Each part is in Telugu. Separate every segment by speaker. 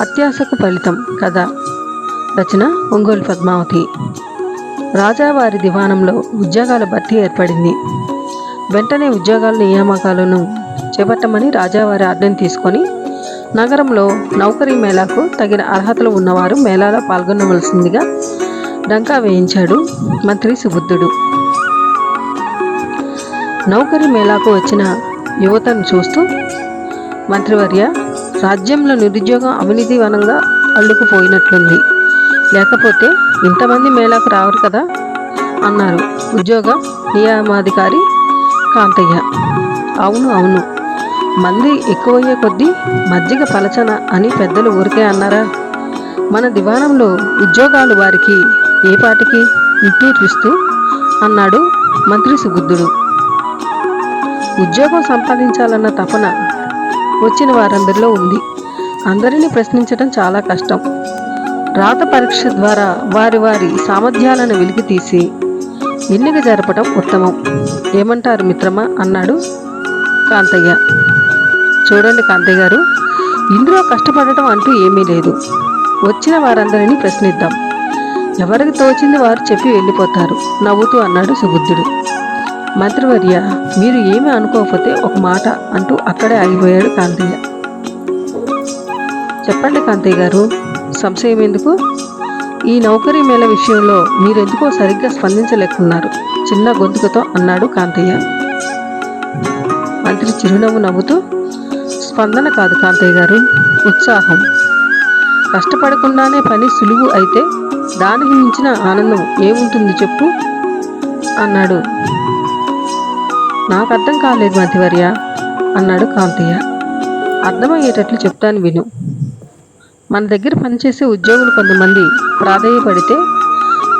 Speaker 1: అత్యాశకు ఫలితం కథ రచన ఒంగోలు పద్మావతి. రాజావారి దివాణంలో ఉద్యోగాల భర్తీ ఏర్పడింది. వెంటనే ఉద్యోగాల నియామకాలను చేపట్టమని రాజావారి ఆజ్ఞను తీసుకొని నగరంలో నౌకరీ మేళాకు తగిన అర్హతలు ఉన్నవారు మేళాలో పాల్గొనవలసిందిగా డంకా వేయించాడు మంత్రి సుబుద్ధుడు. నౌకరీ మేళాకు వచ్చిన యువతను చూస్తూ మంత్రివర్య రాజ్యంలో నిరుద్యోగం అవినీతి వనంగా అల్లుకుపోయినట్లుంది. లేకపోతే ఇంతమంది మేళాకు రావరు కదా? అన్నారు ఉద్యోగ నియామాధికారి కాంతయ్య. అవును అవును. మంది ఎక్కువయ్యే కొద్దీ మజ్జిగ పలచన అని పెద్దలు ఊరికే అన్నారా? మన దివాణంలో ఉద్యోగాలు వారికి ఏ పాటికి? నిట్టూర్పిస్తూ అన్నాడు మంత్రి సుబుద్ధుడు. ఉద్యోగం సంపాదించాలన్న తపన వచ్చిన వారందరిలో ఉంది. అందరినీ ప్రశ్నించడం చాలా కష్టం. రాత పరీక్ష ద్వారా వారి వారి సామర్థ్యాలను వెలికి తీసి ఎన్నిక జరపడం ఉత్తమం. ఏమంటారు మిత్రమా? అన్నాడు కాంతయ్య. చూడండి కాంతయ్య గారు ఇందులో కష్టపడటం అంటూ ఏమీ లేదు. వచ్చిన వారందరినీ ప్రశ్నిద్దాం. ఎవరికి తోచింది వారు చెప్పి వెళ్ళిపోతారు. నవ్వుతూ అన్నాడు సుబుద్ధుడు. మంత్రివర్య మీరు ఏమీ అనుకోకపోతే ఒక మాట అంటూ అక్కడే ఆగిపోయాడు కాంతయ్య. చెప్పండి కాంతయ్య గారు సంశయం ఎందుకు? ఈ నౌకరీ మేళ విషయంలో మీరెందుకో సరిగ్గా స్పందించలేకున్నారు చిన్న గొంతుకతో అన్నాడు కాంతయ్య. మంత్రి చిరునవ్వు నవ్వుతూ స్పందన కాదు కాంతయ్య గారు ఉత్సాహం. కష్టపడకుండానే పని సులువు అయితే దానికి మించిన ఆనందం ఏముంటుంది చెప్పు అన్నాడు. నాకు అర్థం కాలేదు మధ్యవర్య అన్నాడు కాంతయ్య. అర్థమయ్యేటట్లు చెప్తాను విను. మన దగ్గర పనిచేసే ఉద్యోగులు కొంతమంది ప్రాధేయపడితే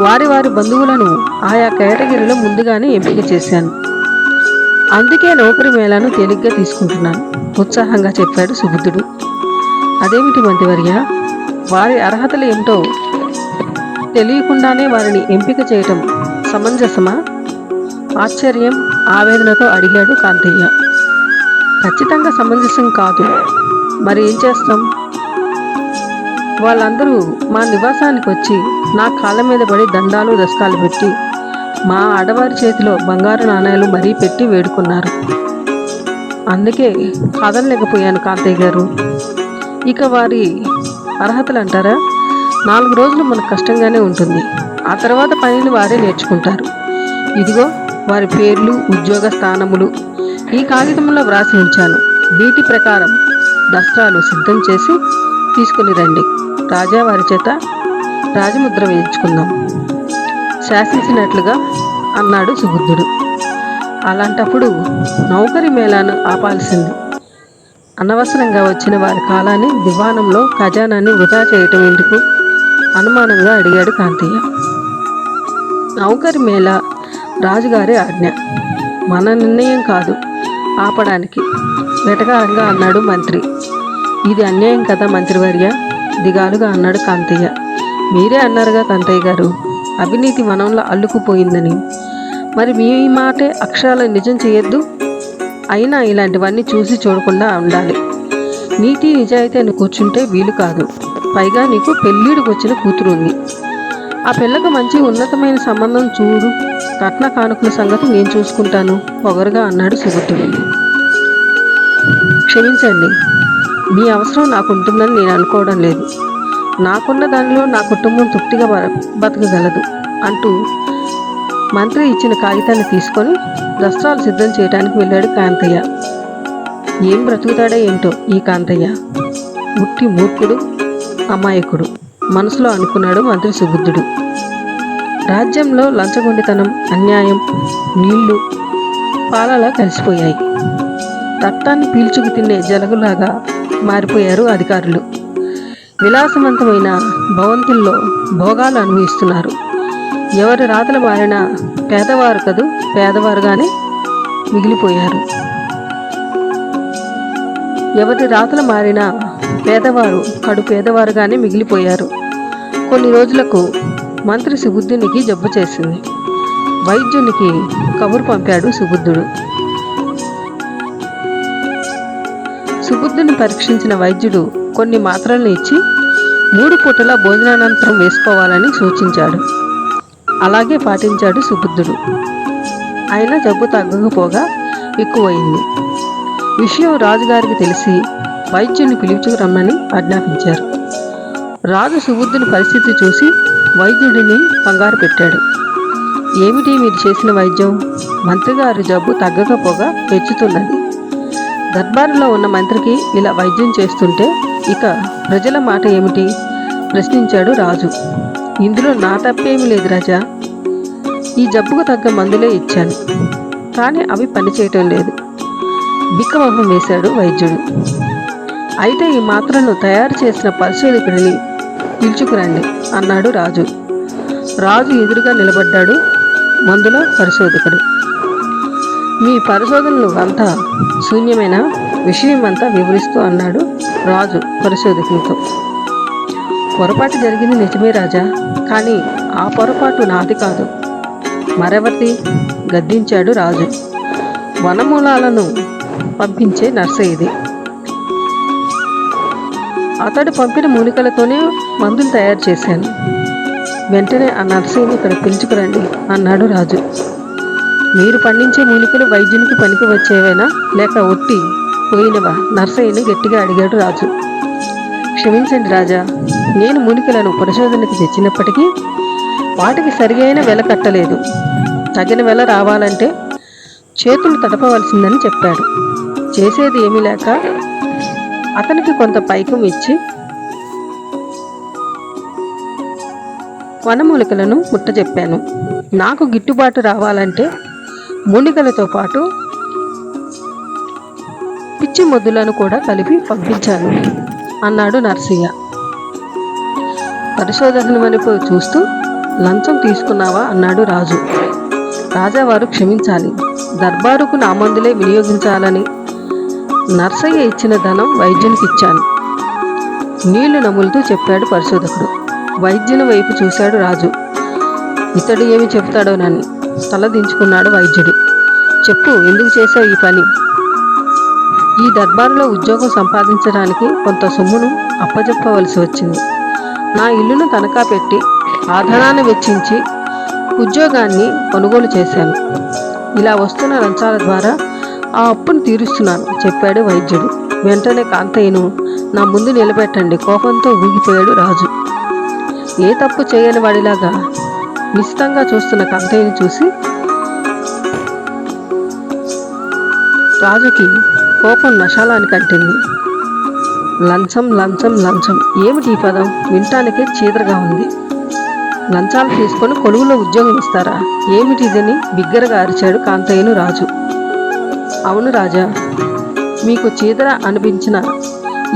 Speaker 1: వారి వారి బంధువులను ఆయా కేటగిరీలో ముందుగానే ఎంపిక చేశాను. అందుకే నౌకరి మేళాను తేలిగ్గా తీసుకుంటున్నాను ఉత్సాహంగా చెప్పాడు సుబుద్ధుడు. అదేమిటి మంత్రివర్య వారి అర్హతలు ఏమిటో తెలియకుండానే వారిని ఎంపిక చేయటం సమంజసమా? ఆశ్చర్యం ఆవేదనతో అడిగాడు కాంతయ్య. ఖచ్చితంగా సమంజసం కాదు. మరి ఏం చేస్తాం? వాళ్ళందరూ మా నివాసానికి వచ్చి నా కాళ్ళ మీద పడి దండాలు దస్కాలు పెట్టి మా ఆడవారి చేతిలో బంగారు నాణ్యాలు మరీ పెట్టి వేడుకున్నారు. అందుకే కాదనలేకపోయాను కాంతయ్య గారు. ఇక వారి అర్హతలు అంటారా? నాలుగు రోజులు మనకు కష్టంగానే ఉంటుంది. ఆ తర్వాత పనిని వారే నేర్చుకుంటారు. ఇదిగో వారి పేర్లు ఉద్యోగ స్థానములు ఈ కాగితంలో వ్రాసి ఉంచాను. వీటి ప్రకారం దస్త్రాలు సిద్ధం చేసి తీసుకుని రండి. రాజా వారి చేత రాజముద్ర వేయించుకుందాం. శాసించినట్లుగా అన్నాడు సుబుద్ధుడు అలాంటప్పుడు నౌకరి మేళాను ఆపాల్సింది. అనవసరంగా వచ్చిన వారి కాలాన్ని దివాణంలో ఖజానాన్ని వృధా చేయటం ఎందుకు? అనుమానంగా అడిగాడు కాంతయ్య. నౌకరి మేళ రాజుగారి ఆజ్ఞ. మన నిర్ణయం కాదు. ఆపడానికి. వెటకారంగా అన్నాడు మంత్రి. ఇది అన్యాయం కదా మంత్రివర్య? దిగాలుగా అన్నాడు కాంతయ్య. మీరే అన్నారుగా కాంతయ్య గారు. అవినీతి మనంలో అల్లుకుపోయిందని. మరి మీ మాటే అక్షరాల నిజం చేయొద్దు? అయినా ఇలాంటివన్నీ చూసి చూడకుండా ఉండాలి. నీతి నిజాయితీ అని కూర్చుంటే వీలు కాదు. పైగా నీకు పెళ్ళిడికి వచ్చిన కూతురు ఉంది ఆ పిల్లకు మంచి ఉన్నతమైన సంబంధం చూడు. కట్న కానుకల సంగతి నేను చూసుకుంటాను. పొగరుగా అన్నాడు సుబుద్ధుడు క్షమించండి. మీ అవసరం నాకు ఉంటుందని నేను అనుకోవడం లేదు. నాకున్న దానిలో నా కుటుంబం తృప్తిగా బతకగలదు అంటూ మంత్రి ఇచ్చిన కాగితాన్ని తీసుకొని దస్త్రాలు సిద్ధం చేయడానికి వెళ్ళాడు కాంతయ్య. ఏం బ్రతుకుతాడో ఏంటో ఈ కాంతయ్య. ఉట్టి మూర్ఖుడు అమాయకుడు. మనసులో అనుకున్నాడు మంత్రి సుబుద్ధుడు రాజ్యంలో లంచగొండితనం అన్యాయం నీళ్ళు పాలలా కలిసిపోయాయి. రక్తాన్ని పీల్చుకు తినే జలగులాగా మారిపోయారు అధికారులు. విలాసవంతమైన భవంతుల్లో భోగాలు అనుభవిస్తున్నారు. ఎవరి రాతలు మారినా పేదవారు కదూ పేదవారుగానే మిగిలిపోయారు. ఎవరి రాతలు మారినా పేదవారు కడు పేదవారుగానే మిగిలిపోయారు. కొన్ని రోజులకు మంత్రి సుబుద్ధునికి జబ్బు చేసింది. వైద్యునికి కబురు పంపాడు సుబుద్ధుడు. సుబుద్ధుని పరీక్షించిన వైద్యుడు కొన్ని మాత్రలను ఇచ్చి మూడు పూటల భోజనానంతరం వేసుకోవాలని సూచించాడు. అలాగే పాటించాడు సుబుద్ధుడు. అయినా జబ్బు తగ్గకపోగా ఎక్కువయింది విషయం రాజుగారికి తెలిసి వైద్యుని పిలుచుకురమ్మని ఆజ్ఞాపించారు. రాజు సుబుద్ధుని పరిస్థితి చూసి వైద్యుడిని కంగారు పెట్టాడు. ఏమిటి మీరు చేసిన వైద్యం? మంత్రిగారి జబ్బు తగ్గకపోగా పెంచుతున్నది. దర్బారులో ఉన్న మంత్రికి ఇలా వైద్యం చేస్తుంటే ఇక ప్రజల మాట ఏమిటి? ప్రశ్నించాడు రాజు. ఇందులో నా తప్పేమీ లేదు రాజా. ఈ జబ్బుకు తగ్గ మందులే ఇచ్చాను. కానీ అవి పనిచేయటం లేదు. బిక్కమొహం వేశాడు వైద్యుడు. అయితే ఈ మాత్రను తయారు చేసిన పరిశోధకుడిని పిలుచుకురండి అన్నాడు రాజు. రాజు ఎదురుగా నిలబడ్డాడు. మందుల పరిశోధకుడు. మీ పరిశోధనలు అంతా శూన్యమైన? విషయం అంతా వివరిస్తూ అన్నాడు రాజు పరిశోధకునితో. పొరపాటు జరిగింది నిజమే రాజా. కానీ ఆ పొరపాటు నాది కాదు. మరెవరిది? గద్దించాడు రాజు. వనమూలాలను పంపించే నర్సయ్యది. అతడు పంపిన మూలికలతోనే మందులు తయారు చేశాను. వెంటనే ఆ నర్సీని ఇక్కడ పిలుచుకురండి అన్నాడు రాజు. మీరు పండించే మూలికలు వైద్యునికి పనికి వచ్చేవేనా? లేక ఒట్టి పోయినవా? నర్సయ్యని గట్టిగా అడిగాడు రాజు. క్షమించండి రాజా నేను మూలికలను పరిశోధనకి తెచ్చినప్పటికీ వాటికి సరియైన వెల కట్టలేదు. తగిన వెల రావాలంటే చేతులు తడపవలసిందని చెప్పాడు. చేసేది ఏమీ లేక అతనికి కొంత పైకం ఇచ్చి వనమూలికలను ముట్టజెప్పాను. నాకు గిట్టుబాటు రావాలంటే మూలికలతో పాటు పిచ్చి మొద్దులను కూడా కలిపి పంపించాను అన్నాడు నర్సయ్య. పరిశోధన వైపు చూస్తూ లంచం తీసుకున్నావా? అన్నాడు రాజు. రాజావారు క్షమించాలి. దర్బారుకు నా మందులే వినియోగించాలని నర్సయ్య ఇచ్చిన ధనం వైద్యునికి ఇచ్చాను. నీళ్ళు నములుతూ చెప్పాడు పరిశోధకుడు. వైద్యుని వైపు చూశాడు రాజు. ఇతడు ఏమి చెప్తాడోనని తల దించుకున్నాడు వైద్యుడు. చెప్పు ఎందుకు చేశావు ఈ పని? ఈ దర్బారులో ఉద్యోగం సంపాదించడానికి కొంత సొమ్మును అప్పజెప్పవలసి వచ్చింది. నా ఇల్లును తనఖా పెట్టి ఆధారాన్ని వెచ్చించి ఉద్యోగాన్ని కొనుగోలు చేశాను. ఇలా వస్తున్న లంచాల ద్వారా ఆ అప్పును తీరుస్తున్నాను చెప్పాడు వైద్యుడు. వెంటనే కాంతయ్యను నా ముందు నిలబెట్టండి కోపంతో ఊగిపోయాడు రాజు. ఏ తప్పు చేయని వాడిలాగా నిశ్చితంగా చూస్తున్న కాంతయ్యను చూసి రాజుకి కోపం నశాలానికి అంటింది. లంచం లంచం లంచం. ఏమిటి ఈ పదం? వినటానికే చీదరగా ఉంది. లంచాలు తీసుకొని కొలువులో ఉద్యోగం ఇస్తారా? ఏమిటి ఇదని బిగ్గరగా అరిచాడు కాంతయ్యను రాజు. అవును రాజా. మీకు చీదర అనిపించిన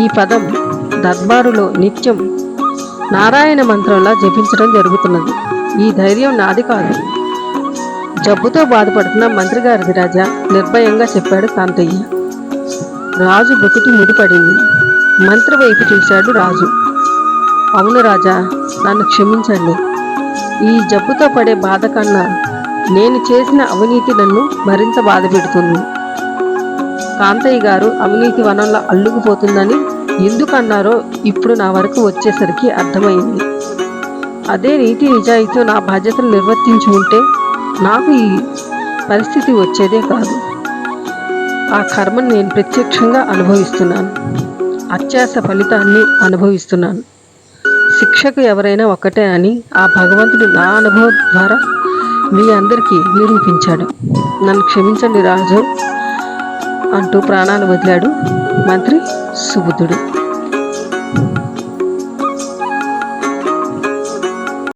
Speaker 1: ఈ పదం దర్బారులో నిత్యం నారాయణ మంత్రంలా జపించడం జరుగుతున్నది. ఈ ధైర్యం నాది కాదు. జబ్బుతో బాధపడుతున్న మంత్రి గారిది రాజా నిర్భయంగా చెప్పాడు కాంతయ్య. రాజు బుకుటి ముడిపడింది. మంత్రి వైపు చూశాడు రాజు. అవును రాజా నన్ను క్షమించండి. ఈ జబ్బుతో పడే బాధ కన్నా నేను చేసిన అవినీతి నన్ను మరింత బాధ పెడుతుంది. కాంతయ్య గారు అవినీతి వనంలో అల్లుకుపోతుందని ఎందుకన్నారో ఇప్పుడు నా వరకు వచ్చేసరికి అర్థమైంది. అదే నీతి నిజాయితీ నా బాధ్యతలు నిర్వర్తించి ఉంటే నాకు ఈ పరిస్థితి వచ్చేదే కాదు. ఆ కర్మను నేను ప్రత్యక్షంగా అనుభవిస్తున్నాను. అత్యాస ఫలితాన్ని అనుభవిస్తున్నాను. శిక్షకు ఎవరైనా ఒక్కటే అని ఆ భగవంతుడు నా అనుభవం ద్వారా మీ అందరికీ నిరూపించాడు. నన్ను క్షమించండి రాజు. అంటూ ప్రాణాలు వదిలాడు మంత్రి సుబుద్ధుడు.